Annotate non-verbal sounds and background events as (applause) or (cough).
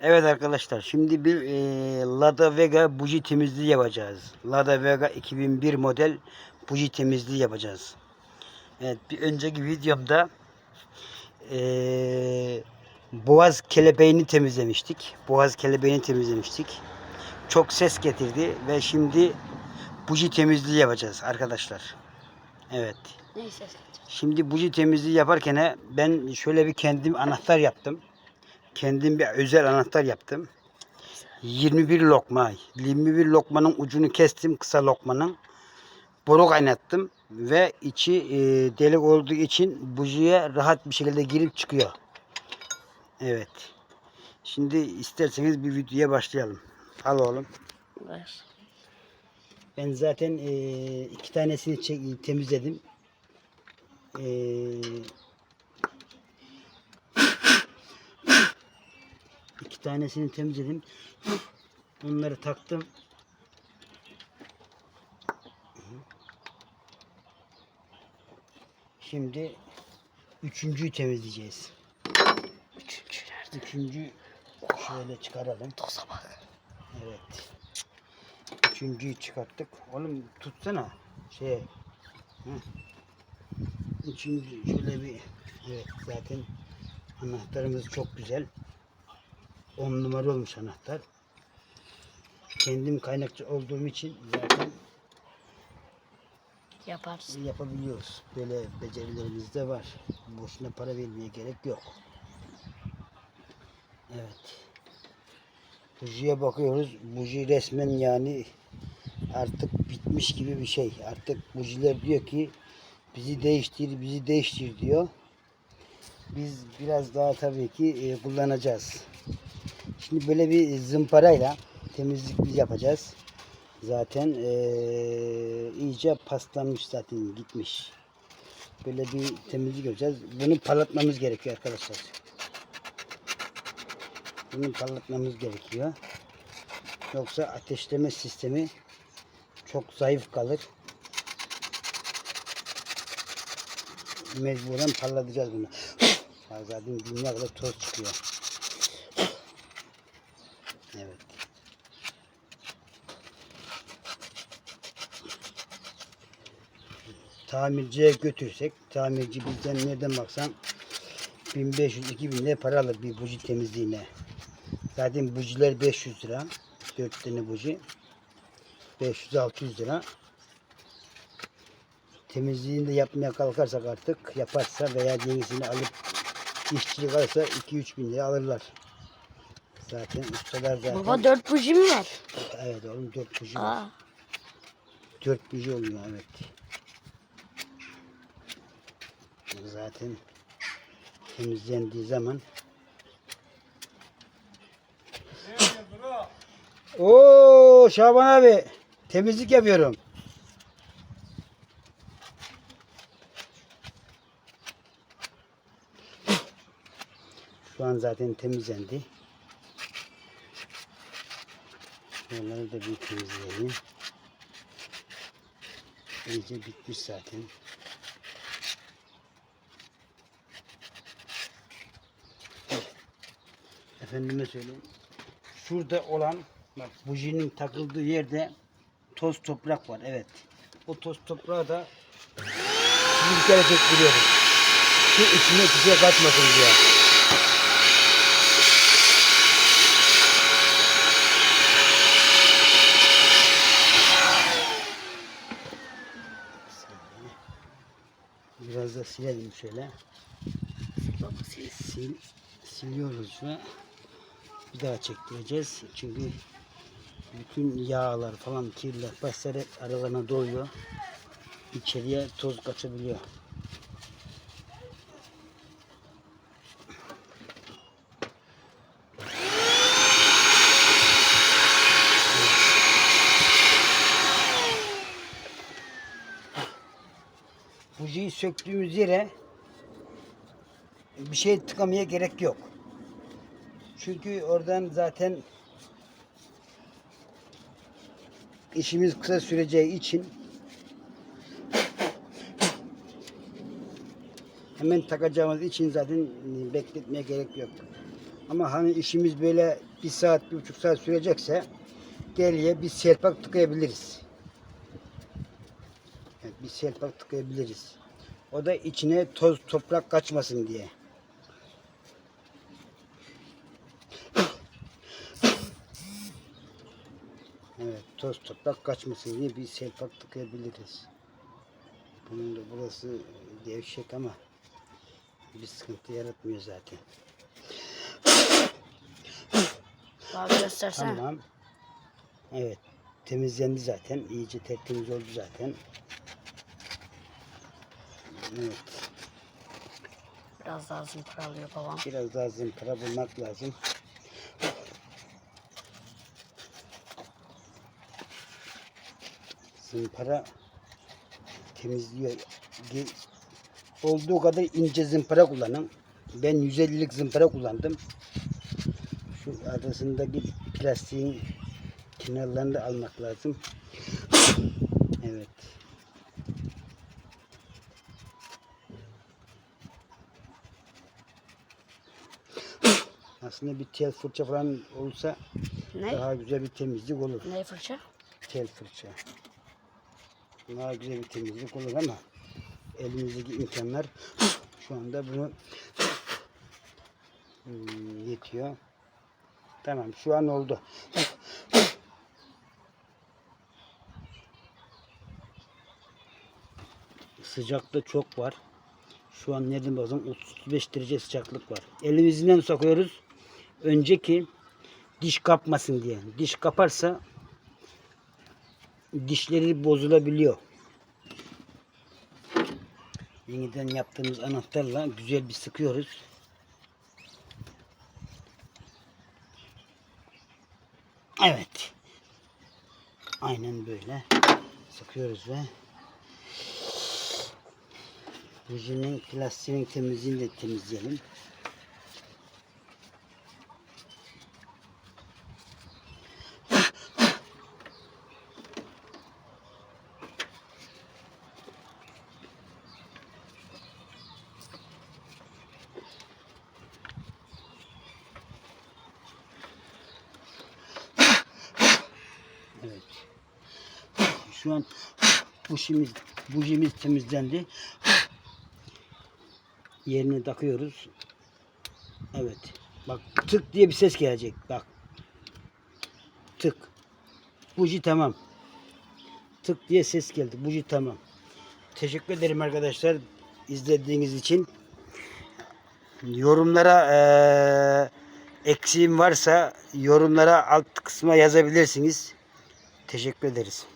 Evet arkadaşlar şimdi bir e, Lada Vega buji temizliği yapacağız. Lada Vega 2001 model buji temizliği yapacağız. Evet bir önceki videomda e, boğaz kelebeğini temizlemiştik. Boğaz kelebeğini temizlemiştik. Çok ses getirdi ve şimdi buji temizliği yapacağız arkadaşlar. Evet. Neyse. Şimdi buji temizliği yaparken ben şöyle bir kendim anahtar yaptım. Kendim bir özel anahtar yaptım. 21 lokma. 21 lokmanın ucunu kestim kısa lokmanın. Boru kaynattım ve içi e, delik olduğu için bujiye rahat bir şekilde girip çıkıyor. Evet. Şimdi isterseniz bir videoya başlayalım. Al oğlum. Var. Ben zaten e, iki tanesini çek- temizledim. E, iki tanesini temizledim. Onları taktım. Şimdi üçüncüyü temizleyeceğiz. Üçüncü nerede? Üçüncü şöyle çıkaralım. Toza bak. Evet. Üçüncüyü çıkarttık. Oğlum tutsana. Şey. Üçüncü şöyle bir evet zaten anahtarımız çok güzel. 10 numara olmuş anahtar. Kendim kaynakçı olduğum için zaten Yaparsın. yapabiliyoruz. Böyle becerilerimiz de var. Boşuna para vermeye gerek yok. Evet. Bujiye bakıyoruz. Buji resmen yani artık bitmiş gibi bir şey. Artık bujiler diyor ki bizi değiştir, bizi değiştir diyor. Biz biraz daha tabii ki e, kullanacağız. Şimdi böyle bir zımparayla temizlik yapacağız. Zaten e, iyice paslanmış zaten gitmiş. Böyle bir temizlik yapacağız. Bunu parlatmamız gerekiyor arkadaşlar. Bunu parlatmamız gerekiyor. Yoksa ateşleme sistemi çok zayıf kalır. Mecburen parlatacağız bunu. Ya Zaten dünya kadar toz çıkıyor. Tamirciye götürsek, tamirci bizden nereden baksan 1500-2000 lira para alır bir buji temizliğine. Zaten bujiler 500 lira. 4 tane buji. 500-600 lira. Temizliğini de yapmaya kalkarsak artık yaparsa veya yenisini alıp işçilik alırsa 2-3 bin lira alırlar. Zaten ustalar zaten. Baba dört buji mi var? Evet oğlum 4 buji var. Aa. 4 buji oluyor evet. Zaten temizlendiği zaman Oo Şaban abi temizlik yapıyorum. Şu an zaten temizlendi. Şuraları da bir temizleyelim. İyice bitmiş zaten. Efendime söyleyeyim. Şurada olan bak bujinin takıldığı yerde toz toprak var. Evet. O toz toprağı da sürüklere döktürüyoruz. Şu içine bir şey kaçmasın diye. Biraz da silelim şöyle. Sil, siliyoruz ve bir daha çektireceğiz. Çünkü bütün yağlar falan kirler, hep aralarına doluyor. İçeriye toz kaçabiliyor. Bujiyi söktüğümüz yere bir şey tıkamaya gerek yok. Çünkü oradan zaten işimiz kısa süreceği için hemen takacağımız için zaten bekletmeye gerek yok. Ama hani işimiz böyle bir saat, bir buçuk saat sürecekse deliye bir selpak tıkayabiliriz. Evet, bir selpak tıkayabiliriz. O da içine toz toprak kaçmasın diye. Evet, toz toprak kaçmasın diye bir selpak tıkayabiliriz. Bunun da burası gevşek ama bir sıkıntı yaratmıyor zaten. Abi göstersene. Tamam. Evet. Temizlendi zaten. İyice tertemiz oldu zaten. Evet. Biraz daha zımpara alıyor babam. Biraz daha zımpara bulmak lazım. Zımpara temizliyor. Olduğu kadar ince zımpara kullanın. Ben 150'lik zımpara kullandım. Şu arasındaki plastiğin kenarlarını da almak lazım. (coughs) Evet. (coughs) Aslında bir tel fırça falan olsa Ne? daha güzel bir temizlik olur. Ne fırça? Tel fırça. Daha güzel bir temizlik olur ama elimizdeki imkanlar (sniffs) şu anda bunu (sniffs) hmm, yetiyor. Tamam şu an oldu. (sniffs) Sıcak da çok var. Şu an nereden baksam 35 derece sıcaklık var. Elimizden sokuyoruz. Önceki diş kapmasın diye. Diş kaparsa dişleri bozulabiliyor. Yeniden yaptığımız anahtarla güzel bir sıkıyoruz. Evet. Aynen böyle sıkıyoruz ve bujinin plastiğinin temizliğini de temizleyelim. Evet. Şu an bujimiz, bujimiz temizlendi. Yerine takıyoruz. Evet. Bak tık diye bir ses gelecek. Bak. Tık. Buji tamam. Tık diye ses geldi. Buji tamam. Teşekkür ederim arkadaşlar izlediğiniz için. Yorumlara eee eksiğim varsa yorumlara alt kısma yazabilirsiniz. Teşekkür ederiz.